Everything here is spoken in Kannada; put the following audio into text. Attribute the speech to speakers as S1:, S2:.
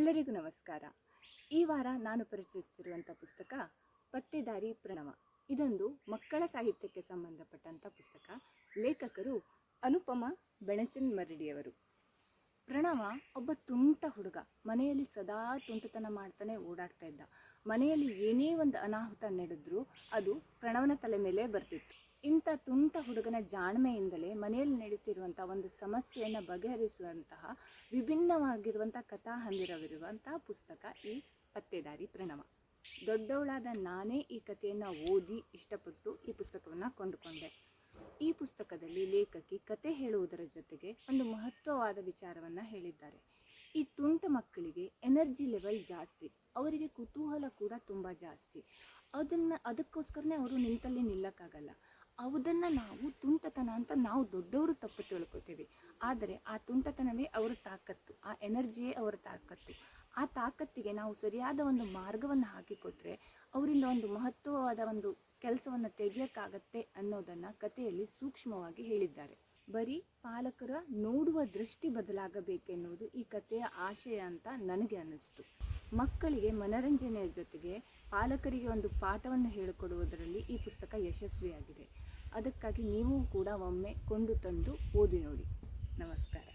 S1: ಎಲ್ಲರಿಗೂ ನಮಸ್ಕಾರ. ಈ ವಾರ ನಾನು ಪರಿಚಯಿಸುತ್ತಿರುವಂಥ ಪುಸ್ತಕ ಪತ್ತೆದಾರಿ ಪ್ರಣವ. ಇದೊಂದು ಮಕ್ಕಳ ಸಾಹಿತ್ಯಕ್ಕೆ ಸಂಬಂಧಪಟ್ಟಂಥ ಪುಸ್ತಕ. ಲೇಖಕರು ಅನುಪಮ ಬೆಳಚಿನ್ ಮರಡಿಯವರು. ಪ್ರಣವ ಒಬ್ಬ ತುಂಟ ಹುಡುಗ. ಮನೆಯಲ್ಲಿ ಸದಾ ತುಂಟತನ ಮಾಡ್ತಾನೆ ಓಡಾಡ್ತಾ ಇದ್ದ. ಮನೆಯಲ್ಲಿ ಏನೇ ಒಂದು ಅನಾಹುತ ನಡೆದ್ರೂ ಅದು ಪ್ರಣವನ ತಲೆ ಮೇಲೆ ಬರ್ತಿತ್ತು. ಇಂಥ ತುಂಟ ಹುಡುಗನ ಜಾಣ್ಮೆಯಿಂದಲೇ ಮನೆಯಲ್ಲಿ ನಡೀತಿರುವಂಥ ಒಂದು ಸಮಸ್ಯೆಯನ್ನು ಬಗೆಹರಿಸುವಂತಹ ವಿಭಿನ್ನವಾಗಿರುವಂಥ ಕಥಾ ಹಂದಿರವಿರುವಂತಹ ಪುಸ್ತಕ ಈ ಪತ್ತೆದಾರಿ ಪ್ರಣವ. ದೊಡ್ಡವಳಾದ ನಾನೇ ಈ ಕಥೆಯನ್ನು ಓದಿ ಇಷ್ಟಪಟ್ಟು ಈ ಪುಸ್ತಕವನ್ನು ಕೊಂಡುಕೊಂಡೆ. ಈ ಪುಸ್ತಕದಲ್ಲಿ ಲೇಖಕಿ ಕತೆ ಹೇಳುವುದರ ಜೊತೆಗೆ ಒಂದು ಮಹತ್ವವಾದ ವಿಚಾರವನ್ನು ಹೇಳಿದ್ದಾರೆ. ಈ ತುಂಟ ಮಕ್ಕಳಿಗೆ ಎನರ್ಜಿ ಲೆವೆಲ್ ಜಾಸ್ತಿ, ಅವರಿಗೆ ಕುತೂಹಲ ಕೂಡ ತುಂಬ ಜಾಸ್ತಿ. ಅದನ್ನು, ಅದಕ್ಕೋಸ್ಕರನೇ ಅವರು ನಿಂತಲ್ಲಿ ನಿಲ್ಲಕ್ಕಾಗಲ್ಲ. ಅದನ್ನು ನಾವು ತುಂಟತನ ಅಂತ ನಾವು ದೊಡ್ಡವರು ತಪ್ಪು ತಿಳ್ಕೊತೀವಿ. ಆದರೆ ಆ ತುಂಟತನವೇ ಅವರ ತಾಕತ್ತು, ಆ ಎನರ್ಜಿಯೇ ಅವರ ತಾಕತ್ತು. ಆ ತಾಕತ್ತಿಗೆ ನಾವು ಸರಿಯಾದ ಒಂದು ಮಾರ್ಗವನ್ನು ಹಾಕಿಕೊಟ್ರೆ ಅವರಿಂದ ಒಂದು ಮಹತ್ವವಾದ ಒಂದು ಕೆಲಸವನ್ನು ತೆಗೆಯೋಕ್ಕಾಗತ್ತೆ ಅನ್ನೋದನ್ನು ಕಥೆಯಲ್ಲಿ ಸೂಕ್ಷ್ಮವಾಗಿ ಹೇಳಿದ್ದಾರೆ. ಬರೀ ಪಾಲಕರ ನೋಡುವ ದೃಷ್ಟಿ ಬದಲಾಗಬೇಕೆನ್ನುವುದು ಈ ಕಥೆಯ ಆಶಯ ಅಂತ ನನಗೆ ಅನ್ನಿಸ್ತು. ಮಕ್ಕಳಿಗೆ ಮನರಂಜನೆಯ ಜೊತೆಗೆ ಪಾಲಕರಿಗೆ ಒಂದು ಪಾಠವನ್ನು ಹೇಳಿಕೊಡುವುದರಲ್ಲಿ ಈ ಪುಸ್ತಕ ಯಶಸ್ವಿಯಾಗಿದೆ. ಅದಕ್ಕಾಗಿ ನೀವು ಕೂಡ ಒಮ್ಮೆ ಕೊಂಡು ತಂದು ಓದಿ ನೋಡಿ. ನಮಸ್ಕಾರ.